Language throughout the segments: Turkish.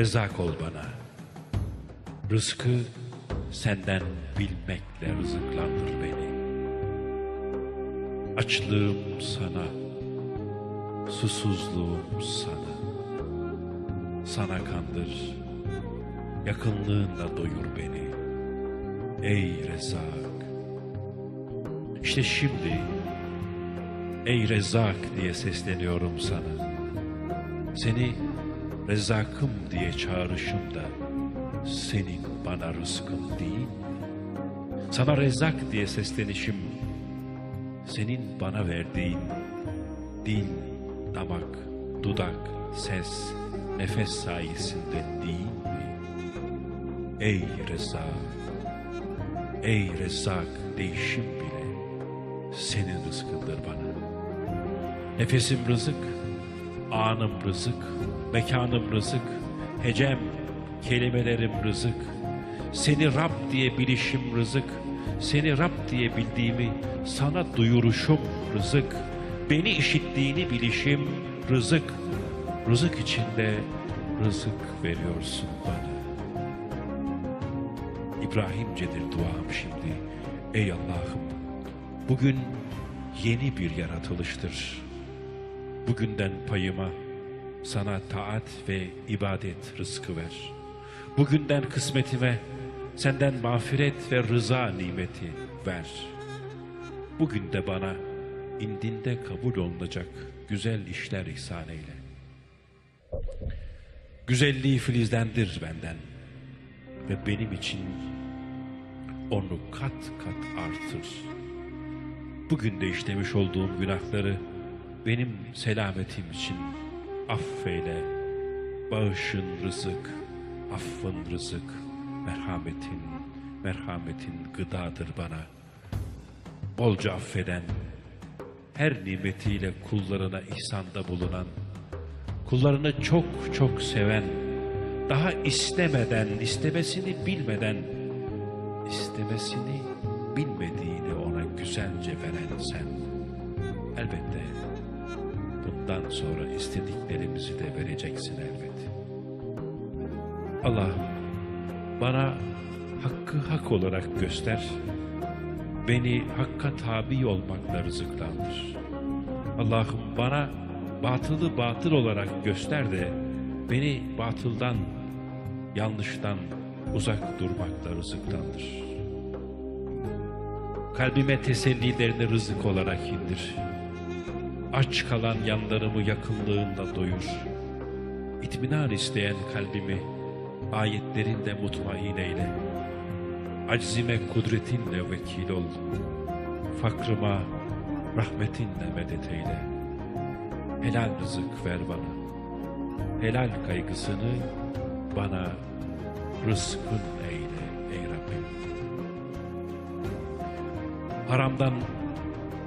Rezak ol bana. Rızkı senden bilmekle rızıklandır beni. Açlığım sana, susuzluğum sana. Sana kandır, yakınlığınla doyur beni. Ey Rezak! İşte şimdi, ey Rezak diye sesleniyorum sana. Seni Rezakım diye çağrışım da senin bana rızkın değil. Sana Rezak diye seslenişim senin bana verdiğin dil, damak, dudak, ses, nefes sayesinde değil mi? Ey Rezak, ey Rezak değişim bile senin rızkındır bana. Nefesim rızık, anım rızık, mekanım rızık, hecem, kelimelerim rızık. Seni Rab diye bilişim rızık, seni Rab diye bildiğimi sana duyuruşum rızık. Beni işittiğini bilişim rızık. Rızık içinde rızık veriyorsun bana. İbrahimcedir duam şimdi. Ey Allah'ım, bugün yeni bir yaratılıştır. Bugünden payıma sana taat ve ibadet rızkı ver. Bugünden kısmetime senden mağfiret ve rıza nimeti ver. Bugün de bana indinde kabul olunacak güzel işler ihsan eyle. Güzelliği filizlendir benden ve benim için onu kat kat artır. Bugün de işlemiş olduğum günahları benim selametim için affeyle. Bağışın rızık, affın rızık, merhametin, merhametin gıdadır bana. Bolca affeden, her nimetiyle kullarına ihsanda bulunan, kullarını çok çok seven, daha istemeden, istemesini bilmeden, istemesini bilmediğini ona güzelce veren sen. Elbette bundan sonra istediklerimizi de vereceksin elbet. Allah'ım bana hakkı hak olarak göster, beni hakka tabi olmakla rızıklandır. Allah'ım bana batılı batıl olarak göster de beni batıldan, yanlıştan uzak durmakla rızıklandır. Kalbime tesellilerini rızık olarak indir. Aç kalan yanlarımı yakınlığında doyur. İtminar isteyen kalbimi ayetlerinle mutmain eyle. Aczime kudretinle vekil ol. Fakrıma rahmetinle medet eyle. Helal rızık ver bana. Helal kaygısını bana rızkın eyle ey Rabbim. Haramdan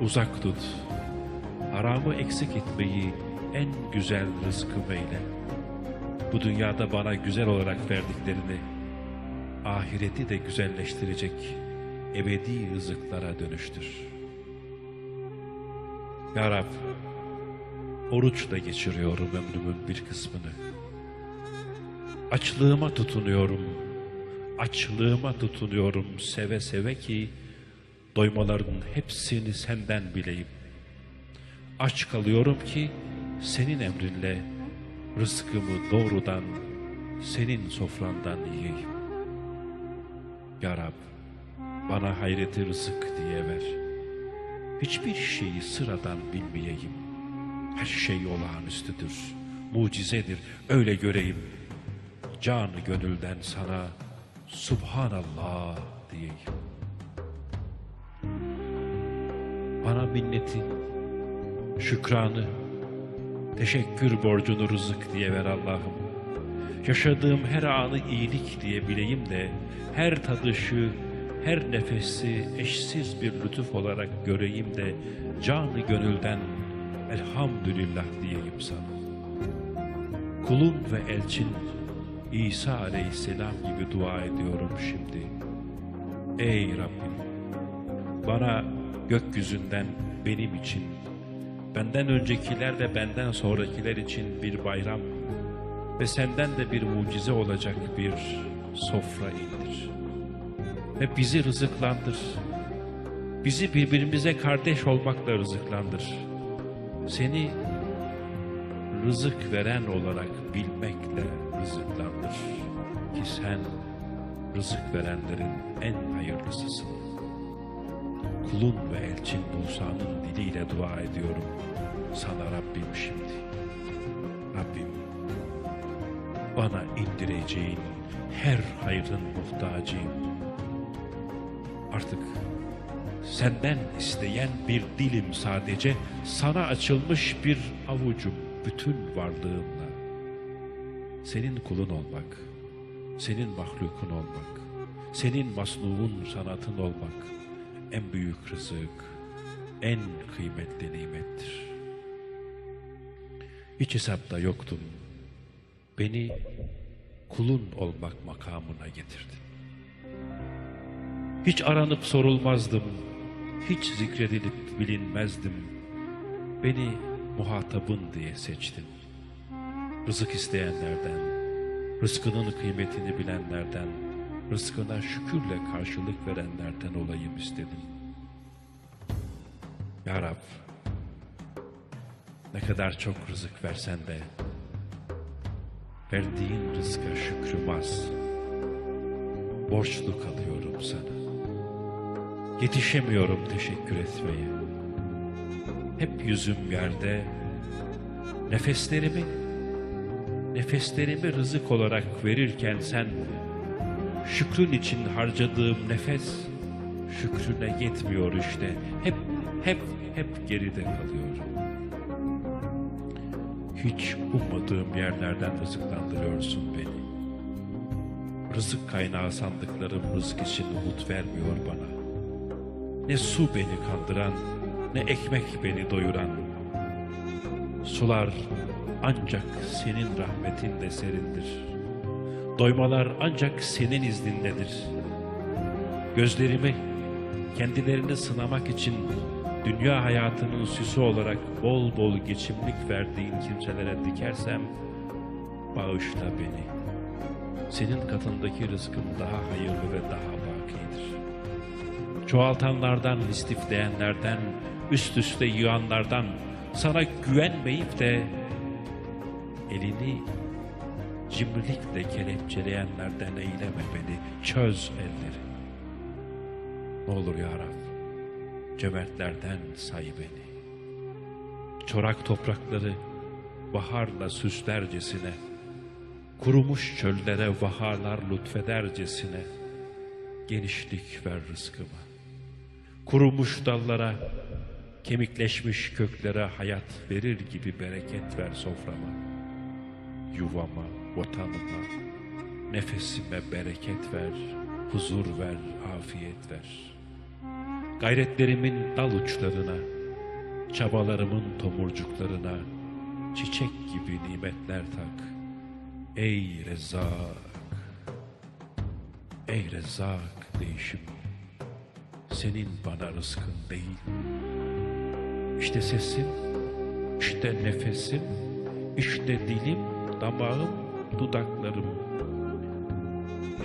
uzak tut. Haramı eksik etmeyi en güzel rızkım eyle. Bu dünyada bana güzel olarak verdiklerini ahireti de güzelleştirecek ebedi rızıklara dönüştür. Ya Rab, oruçla geçiriyorum ömrümün bir kısmını. Açlığıma tutunuyorum, açlığıma tutunuyorum seve seve ki doymaların hepsini senden bileyim. Aç kalıyorum ki senin emrinle rızkımı doğrudan senin sofrandan yiyeyim. Ya Rab, bana hayreti rızık diye ver. Hiçbir şeyi sıradan bilmeyeyim. Her şey olağanüstüdür, mucizedir, öyle göreyim. Canı gönülden sana Subhanallah diyeyim. Bana minneti, şükranı, teşekkür borcunu rızık diye ver Allah'ım. Yaşadığım her anı iyilik diye bileyim de her tadışı, her nefesi eşsiz bir lütuf olarak göreyim de canı gönülden elhamdülillah diyeyim sana. Kulun ve elçin İsa aleyhisselam gibi dua ediyorum şimdi. Ey Rabbim bana gökyüzünden benim için, benden öncekiler de benden sonrakiler için bir bayram, ve senden de bir mucize olacak bir sofra indir. Ve bizi rızıklandır. Bizi birbirimize kardeş olmakla rızıklandır. Seni rızık veren olarak bilmekle rızıklandır. Ki sen rızık verenlerin en hayırlısısın. Kulun ve elçin Musa'nın diliyle dua ediyorum sana Rabbim şimdi. Rabbim bana indireceğin her hayrın muhtacıyım. Artık senden isteyen bir dilim sadece, sana açılmış bir avucum bütün varlığımla. Senin kulun olmak, senin mahlukun olmak, senin masnuğun sanatın olmak en büyük rızık, en kıymetli nimettir. Hiç hesapta yoktum. Beni kulun olmak makamına getirdin. Hiç aranıp sorulmazdım, hiç zikredilip bilinmezdim. Beni muhatabın diye seçtin. Rızık isteyenlerden, rızkının kıymetini bilenlerden, rızkına şükürle karşılık verenlerden olayım istedim. Ya Rab, ne kadar çok rızık versen de, verdiğin rızka şükrüm az. Borçlu kalıyorum sana. Yetişemiyorum teşekkür etmeye. Hep yüzüm yerde, nefeslerimi, nefeslerimi rızık olarak verirken sen, şükrün için harcadığım nefes, şükrüne yetmiyor işte. Hep, hep, hep geride kalıyorum. Hiç ummadığım yerlerden rızıklandırıyorsun beni. Rızık kaynağı sandıklarım rızık için umut vermiyor bana. Ne su beni kandıran, ne ekmek beni doyuran. Sular ancak senin rahmetinle serindir. Doymalar ancak senin izninledir. Gözlerimi kendilerini sınamak için dünya hayatının süsü olarak bol bol geçimlik verdiğin kimselere dikersem bağışla beni. Senin katındaki rızkım daha hayırlı ve daha bakidir. Çoğaltanlardan, istifleyenlerden, üst üste yığanlardan, sana güvenmeyip de elini cimrilikle kelepçeleyenlerden eyleme beni, çöz elleri. Ne olur ya Rab, cömertlerden say beni. Çorak toprakları baharla süslercesine, kurumuş çöllere vaharlar lütfedercesine, genişlik ver rızkıma. Kurumuş dallara, kemikleşmiş köklere hayat verir gibi bereket ver soframa. Yuvama, vatanıma, nefesime bereket ver, huzur ver, afiyet ver. Gayretlerimin dal uçlarına, çabalarımın tomurcuklarına, çiçek gibi nimetler tak. Ey Rezzak, ey Rezzak değişim, senin bana rızkın değil. İşte sesim, işte nefesim, işte dilim, damağım, dudaklarım.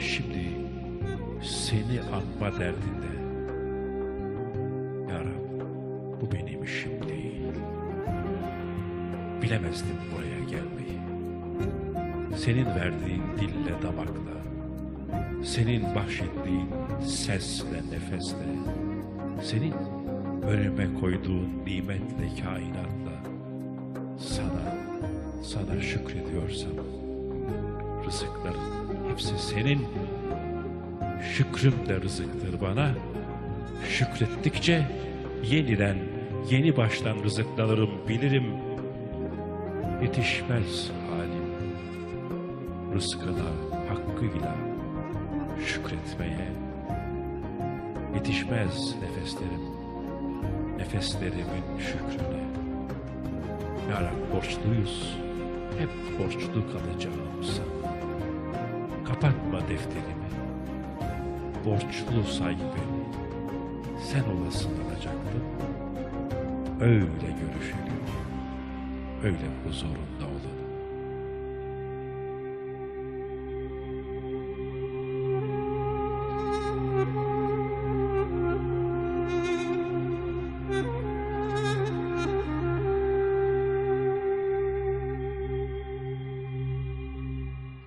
Şimdi seni anma derdinde. Ya Rab, bu benim işim değil. Bilemezdim buraya gelmeyi. Senin verdiğin dille, damakla, senin bahşettiğin sesle, nefesle, senin önüme koyduğun nimetle, kainatla sana, sana şükrediyorsam, rızıkların hepsi senin, şükrüm de rızıktır bana, şükrettikçe yeniden, yeni baştan rızıklanırım, bilirim, yetişmez halim, rızkına hakkıyla şükretmeye, yetişmez nefeslerim, nefeslerimin şükrüne. Ya Rab borçluyuz, hep borçlu kalacağım sana. Kapatma defterimi, borçlu say beni. Sen olasın alacaktım, öyle görüşelim, öyle huzurunda olun.